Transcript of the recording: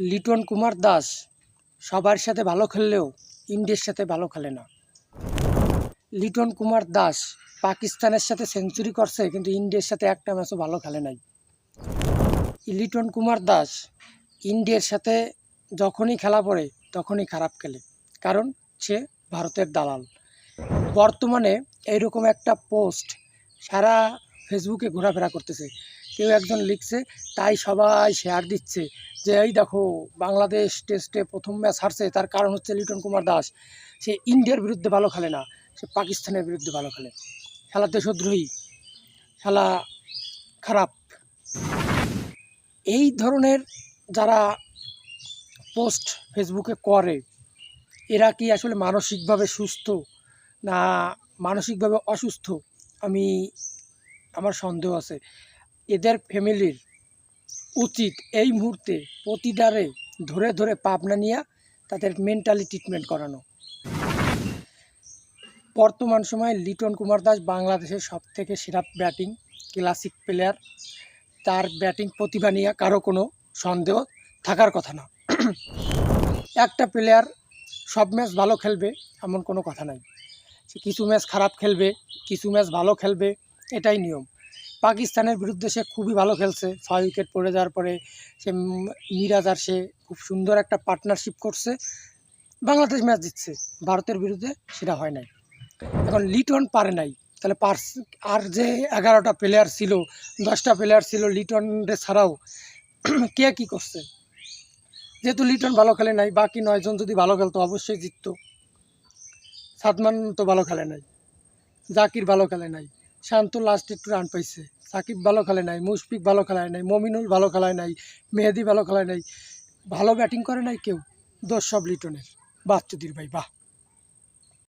লিটন কুমার দাস সবার সাথে ভালো খেললেও ইন্ডিয়ার সাথে ভালো খেলে না। লিটন কুমার দাস পাকিস্তানের সাথে সেঞ্চুরি করছে, কিন্তু ইন্ডিয়ার সাথে একটা ম্যাচও ভালো খেলে নাই। লিটন কুমার দাস ইন্ডিয়ার সাথে যখনই খেলা পড়ে, তখনই খারাপ খেলে, কারণ সে ভারতের দালাল। বর্তমানে এইরকম একটা পোস্ট সারা ফেসবুকে ঘোরাফেরা করতেছে। কেউ একজন লিখছে, তাই সবাই শেয়ার দিচ্ছে যে এই দেখো, বাংলাদেশ টেস্টে প্রথম ম্যাচ হারছে, তার কারণ হচ্ছে লিটন কুমার দাস। সে ইন্ডিয়ার বিরুদ্ধে ভালো খেলে না, সে পাকিস্তানের বিরুদ্ধে ভালো খেলে। খেলা দেশদ্রোহী খেলা খারাপ। এই ধরনের যারা পোস্ট ফেসবুকে করে, এরা কি আসলে মানসিকভাবে সুস্থ না মানসিকভাবে অসুস্থ? আমি, আমার সন্দেহ আছে। এদের ফ্যামিলির উচিত এই মুহূর্তে প্রতিটারে ধরে ধরে পাবনা নিয়ে তাদের মেন্টালি ট্রিটমেন্ট করানো। বর্তমান সময়ে লিটন কুমার দাস বাংলাদেশের সবথেকে সেরা ব্যাটিং, ক্লাসিক প্লেয়ার। তার ব্যাটিং প্রতিভা নিয়ে কারও কোনো সন্দেহ থাকার কথা না। একটা প্লেয়ার সব ম্যাচ ভালো খেলবে এমন কোনো কথা নাই। কিছু ম্যাচ খারাপ খেলবে, কিছু ম্যাচ ভালো খেলবে, এটাই নিয়ম। পাকিস্তানের বিরুদ্ধে সে খুবই ভালো খেলছে। ছয় উইকেট পড়ে যাওয়ার পরে সে মিরাজ আর সে খুব সুন্দর একটা পার্টনারশিপ করছে। বাংলাদেশ ম্যাচ জিতছে। ভারতের বিরুদ্ধে সেটা হয় নাই। এখন লিটন পারে নাই। তাহলে পার্স আর যে এগারোটা প্লেয়ার ছিল, দশটা প্লেয়ার ছিল লিটনরে ছাড়াও কে কী করছে? যেহেতু লিটন ভালো খেলে নাই, বাকি নয়জন যদি ভালো খেলতো অবশ্যই জিততো। সাদমান তো ভালো খেলে নাই। জাকির ভালো খেলে নাই। শান্ত লাস্ট একটু রান পাইছে। সাকিব ভালো খেলে নাই, মুশফিক ভালো খেলায় নাই, মমিনুল ভালো খেলায় নাই, মেহেদি ভালো খেলায় নাই, ভালো ব্যাটিং করে নাই কেউ। দোষ সব লিটনের। বাচ্চুদির ভাই, বাহ।